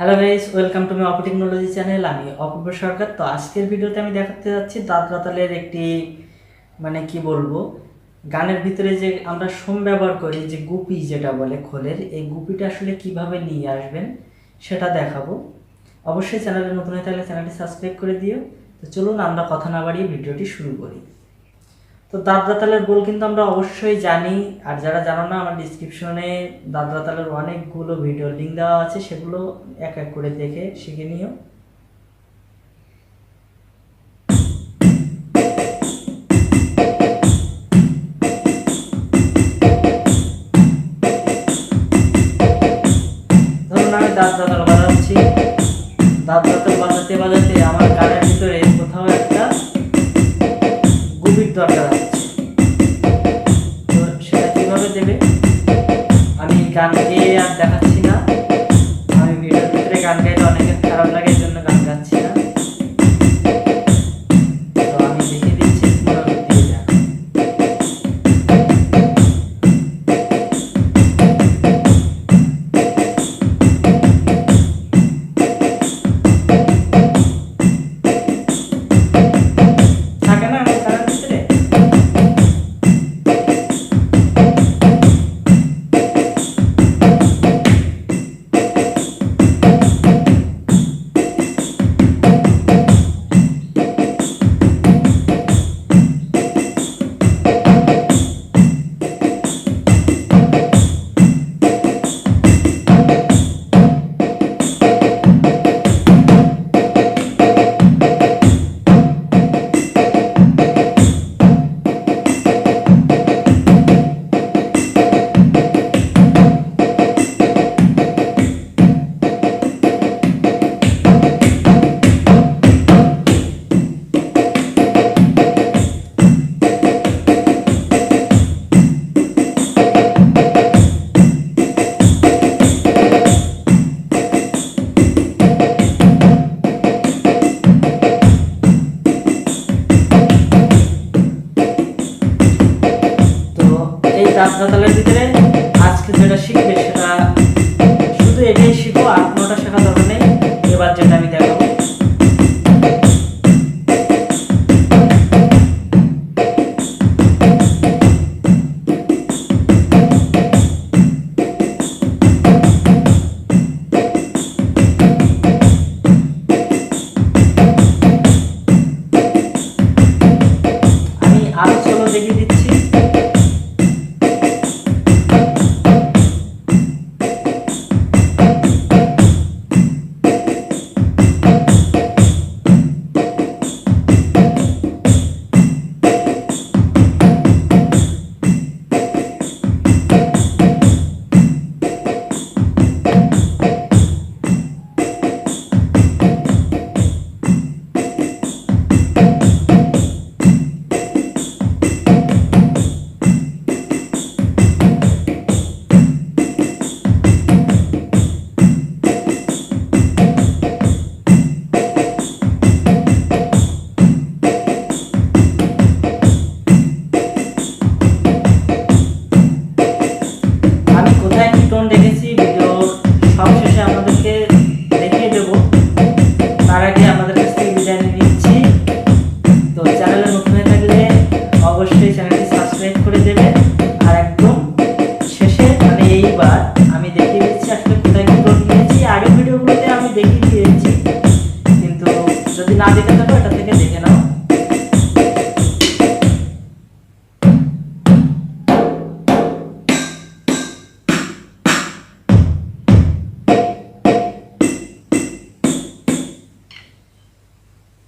Hello guys welcome to my Oppo technology channel আমি অপূর্ব সরকার তো আজকের ভিডিওতে আমি দেখাতে যাচ্ছি দাঁত একটি মানে কি বলব, গানের ভিতরে যে আমরা সোম ব্যবহার করি, যে গুপি যেটা বলে খোলের, এই গুপিটা আসলে কীভাবে নিয়ে আসবেন সেটা দেখাবো। অবশ্যই চ্যানেলে নতুন হয়ে থাকলে চ্যানেলটি সাবস্ক্রাইব করে দিও। তো চলুন আমরা কথা না বাড়িয়ে ভিডিওটি শুরু করি। তো দাঁত রাতালের গোল কিন্তু আমরা অবশ্যই জানি। আর যারা জানো না, আমার ডিসক্রিপশনে দাঁত রাতালের অনেকগুলো ভিডিও লিঙ্ক দেওয়া আছে, সেগুলো এক এক করে দেখে শিখে নিও। ধরুন আমি দাঁত দাঁতাল বাজাচ্ছি। দাঁত দাঁতাল বাজাতে বাজাতে আমার গেয়ে আর দেখাচ্ছি। আজকে যেটা শিখবে এইবার আমি দেখে দিচ্ছি আসলে কোথায় কি টোন নিয়েছি। আগের ভিডিওগুলোতে আমি দেখিয়ে দিয়েছি। কিন্তু যদি না দেখে থাকো, এটা থেকে